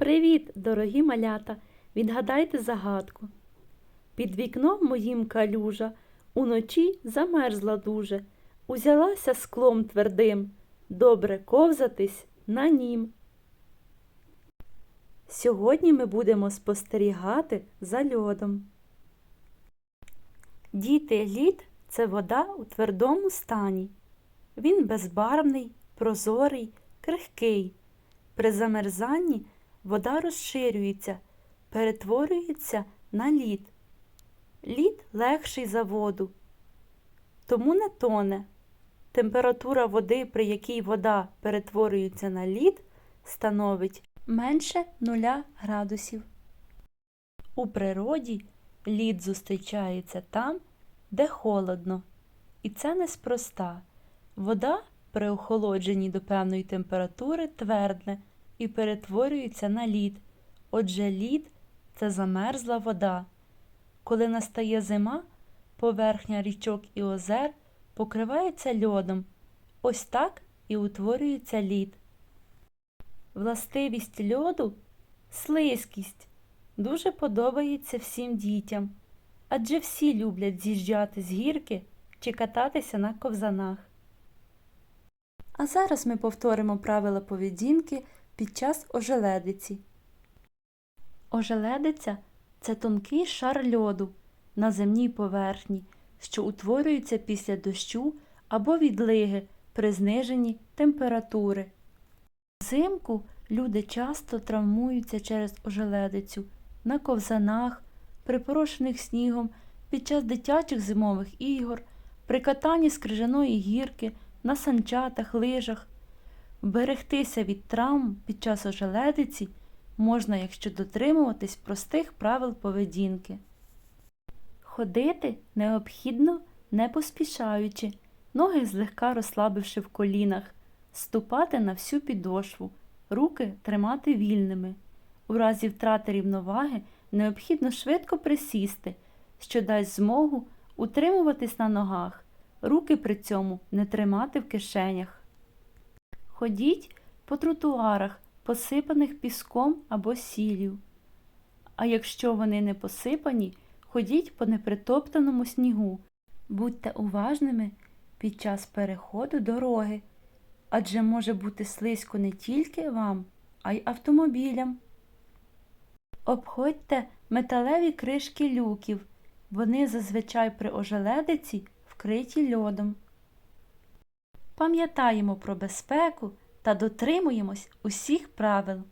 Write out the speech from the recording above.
Привіт, дорогі малята! Відгадайте загадку. Під вікном моїм калюжа уночі замерзла дуже, узялася склом твердим, добре ковзатись на нім. Сьогодні ми будемо спостерігати за льодом. Діти, лід це вода у твердому стані. Він безбарвний, прозорий, крихкий. При замерзанні вода розширюється, перетворюється на лід. Лід легший за воду, тому не тоне. Температура води, при якій вода перетворюється на лід, становить менше 0 градусів. У природі лід зустрічається там, де холодно. І це неспроста. Вода при охолодженні до певної температури твердне і перетворюється на лід. Отже, лід це замерзла вода. Коли настає зима, поверхня річок і озер покривається льодом. Ось так і утворюється лід. Властивість льоду слизькість. Дуже подобається всім дітям, адже всі люблять з'їжджати з гірки чи кататися на ковзанах. А зараз ми повторимо правила поведінки під час ожеледиці. Ожеледиця це тонкий шар льоду на земній поверхні, що утворюється після дощу або відлиги при зниженні температури. Взимку люди часто травмуються через ожеледицю на ковзанах, припорошених снігом, під час дитячих зимових ігор, при катанні з крижаної гірки, на санчатах, лижах. Вберегтися від травм під час ожеледиці можна, якщо дотримуватись простих правил поведінки. Ходити необхідно не поспішаючи, ноги злегка розслабивши в колінах, ступати на всю підошву, руки тримати вільними. У разі втрати рівноваги необхідно швидко присісти, що дасть змогу утримуватись на ногах, руки при цьому не тримати в кишенях. Ходіть по тротуарах, посипаних піском або сіллю. А якщо вони не посипані, ходіть по непритоптаному снігу. Будьте уважними під час переходу дороги, адже може бути слизько не тільки вам, а й автомобілям. Обходьте металеві кришки люків, вони зазвичай при ожеледиці вкриті льодом. Пам'ятаємо про безпеку та дотримуємось усіх правил.